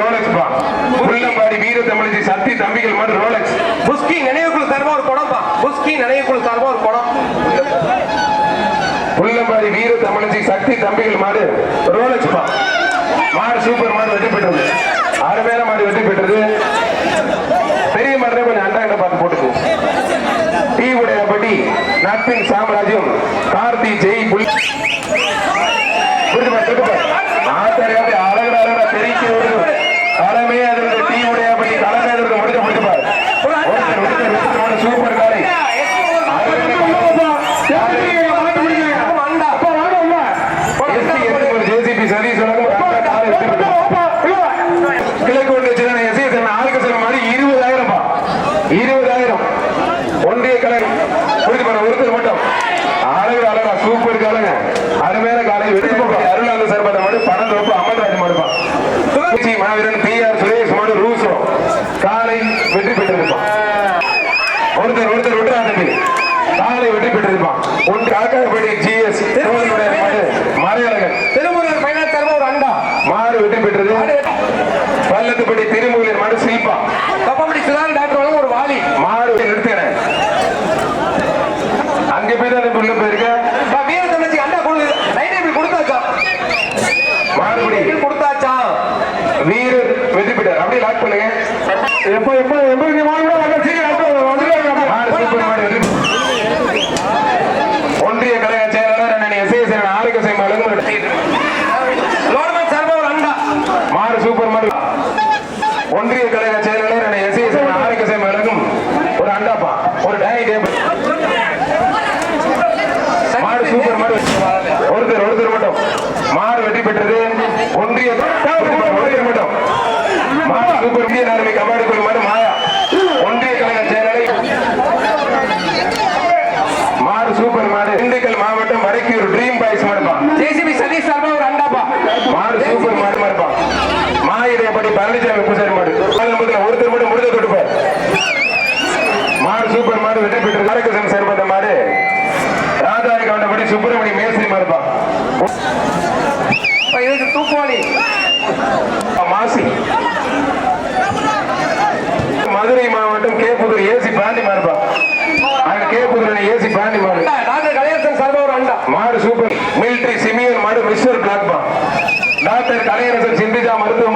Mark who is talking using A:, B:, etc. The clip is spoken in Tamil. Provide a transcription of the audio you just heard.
A: ரோலக்ஸ் பா. உள்ளம்பாடி வீர தமிழச்சி சக்தி தம்பிகள் மாதிரி ரோலக்ஸ்
B: புஸ்கி நினைவுக்குழு சார்பா ஒரு குடம் பா. புஸ்கி நினைவுக்குழு சார்பா ஒரு குடம்
A: உள்ளம்பாடி வீர தமிழச்சி சக்தி தம்பிகள் மாதிரி ரோலக்ஸ் பா. மாடு சூப்பர் மாடு வெற்றி பெற்றது அருமையான மாடு வெற்றி பெற்றது மட்டும் அழகு அழகா சூப்பர் காலங்க அருமையான காலை வெற்றி அருளாந்த சர்பத மாடு படம் ரொம்ப அமல்ராஜ் மாடுப்பான் மாவீரன் பி ஆர் சுரேஷ் மாடு ரூசோ. காலை வெற்றி பெற்றிருப்பான். ஒருத்தர் ஒருத்தர் விட்டுறாங்க காலை வெற்றி பெற்றிருப்பான். ஒன்று காக்காப்பட்டி ஜிஎஸ் மறையழகன்
B: திருமுருகன் பைனான்ஸ் சார்பா ஒரு அண்டா
A: மாடு வெற்றி பெற்றது. பள்ளத்துப்பட்டி திருமூலியர் மாடு சில்பா
B: கப்பம்படி சுதாகர் டாக்டர் வழங்க ஒரு வாலி
A: மாடு நிறுத்துறேன் அங்க போய் தான் உள்ள போயிருக்க.
B: பா, வீர தமிழ்ச்சி அண்டா கொடு லைட் இப்படி கொடுத்தாச்சா?
A: மாடுபடி
B: இப்படி கொடுத்தாச்சா?
A: வீரர் வெற்றி பெற்றார். அப்படியே லாக் பண்ணுங்க. எப்போ எப்போ எப்போ நீ வாங்க மாடு சூப்பர் மாடு வெற்றி ஒன்றிய கழக செயலாளர் அண்ணன் எஸ் ஆரோக்கிய சூப்பர் ஒன்றிய கழக செயலாளர் அண்ணன் எஸ் எஸ் ஆரோக்கிய செய்யும் அழகும் ஒரு அண்டாப்பா ஒரு டைனிங் டேபிள் மாடு சூப்பர் மாடு ஒருத்தர் ஒருத்தர் மட்டும் மாடு வெற்றி பெற்றது. ஒன்றிய மட்டும். மாடு சூப்பர் இந்திய நார்மை கபாடி குழு மாடு மாயா. ஒன்றிய கழக செயலாளர் மாடு சூப்பர் மாடு திண்டுக்கல் மாவட்டம் வடக்கியூர் ட்ரீம் பாய்ஸ் மாடுப்பா
B: ஜேசிபி சதீஷ் சார்பா ஒரு அண்டாப்பா.
A: மாடு சூப்பர் மாடு மாடுப்பா மாயிடையப்படி பழனிசாமி பூசாரி மாடு. ஒருத்தர் மட்டும் முடிஞ்ச கொடுப்பார் மாடு சூப்பர் மாடு வெற்றி பெற்று காரகசன் சேர்பட்ட மாடு. ராஜாரி கவுண்டபடி சுப்பிரமணிய மேஸ்திரி
B: இப்ப தூக்குவாளி
A: மாசி. மதுரை மாவட்டம் கேப்புதூர் ஏசி பாண்டி அங்க கேப்புதூர் ஏசி பாண்டி
B: அண்டா, டாக்டர் கலையரசன் சார்பா ஒரு அண்டா
A: மாடு சூப்பர் மிலிட்டரி சிமியன் மாடு மிஸ்டர் பிளாக்பா டாக்டர் கலையரசன் சிந்திஜா மருத்துவ